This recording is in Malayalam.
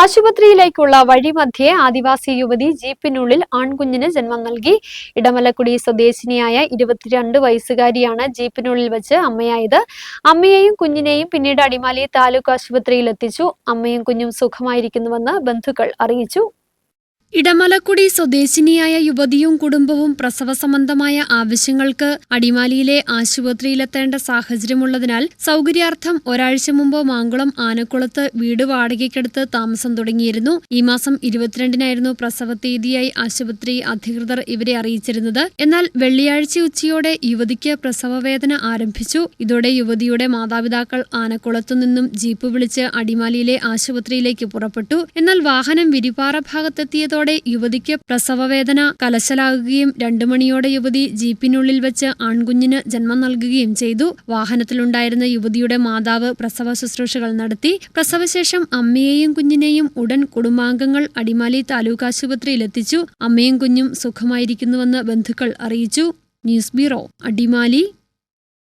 ആശുപത്രിയിലേക്കുള്ള വഴിമധ്യേ ആദിവാസി യുവതി ജീപ്പിനുള്ളിൽ ആൺകുഞ്ഞിന് ജന്മം നൽകി. ഇടമലക്കുടി സ്വദേശിനിയായ ഇരുപത്തിരണ്ട് വയസ്സുകാരിയാണ് ജീപ്പിനുള്ളിൽ വെച്ച് അമ്മയായത്. അമ്മയെയും കുഞ്ഞിനെയും പിന്നീട് അടിമാലി താലൂക്ക് ആശുപത്രിയിൽ എത്തിച്ചു. അമ്മയും കുഞ്ഞും സുഖമായിരിക്കുന്നുവെന്ന് ബന്ധുക്കൾ അറിയിച്ചു. ഇടമലക്കുടി സ്വദേശിനിയായ യുവതിയും കുടുംബവും പ്രസവ സംബന്ധമായ ആവശ്യങ്ങൾക്ക് അടിമാലിയിലെ ആശുപത്രിയിലെത്തേണ്ട സാഹചര്യമുള്ളതിനാൽ സൗകര്യാർത്ഥം ഒരാഴ്ച മുമ്പ് മാങ്കുളം ആനക്കുളത്ത് വീട് വാടകയ്ക്കെടുത്ത് താമസം തുടങ്ങിയിരുന്നു. ഈ മാസം ഇരുപത്തിരണ്ടിനായിരുന്നു പ്രസവ തീയതിയായി ആശുപത്രി അധികൃതർ ഇവരെ അറിയിച്ചിരുന്നത്. എന്നാൽ വെള്ളിയാഴ്ച ഉച്ചയോടെ യുവതിക്ക് പ്രസവവേദന ആരംഭിച്ചു. ഇതോടെ യുവതിയുടെ മാതാപിതാക്കൾ ആനക്കുളത്തു നിന്നും ജീപ്പ് വിളിച്ച് അടിമാലിയിലെ ആശുപത്രിയിലേക്ക് പുറപ്പെട്ടു. എന്നാൽ വാഹനം വിരിപ്പാറ ഭാഗത്തെത്തിയതോടെ യുവതിക്ക് പ്രസവവേദന കലശലാകുകയും രണ്ടു മണിയോടെ യുവതി ജീപ്പിനുള്ളിൽ വെച്ച് ആൺകുഞ്ഞിന് ജന്മം നൽകുകയും ചെയ്തു. വാഹനത്തിലുണ്ടായിരുന്ന യുവതിയുടെ മാതാവ് പ്രസവ ശുശ്രൂഷകൾ നടത്തി. പ്രസവശേഷം അമ്മയെയും കുഞ്ഞിനെയും ഉടൻ കുടുംബാംഗങ്ങൾ അടിമാലി താലൂക്ക് ആശുപത്രിയിൽ എത്തിച്ചു. അമ്മയും കുഞ്ഞും സുഖമായിരിക്കുന്നുവെന്ന് ബന്ധുക്കൾ അറിയിച്ചു. News bureau Adimali.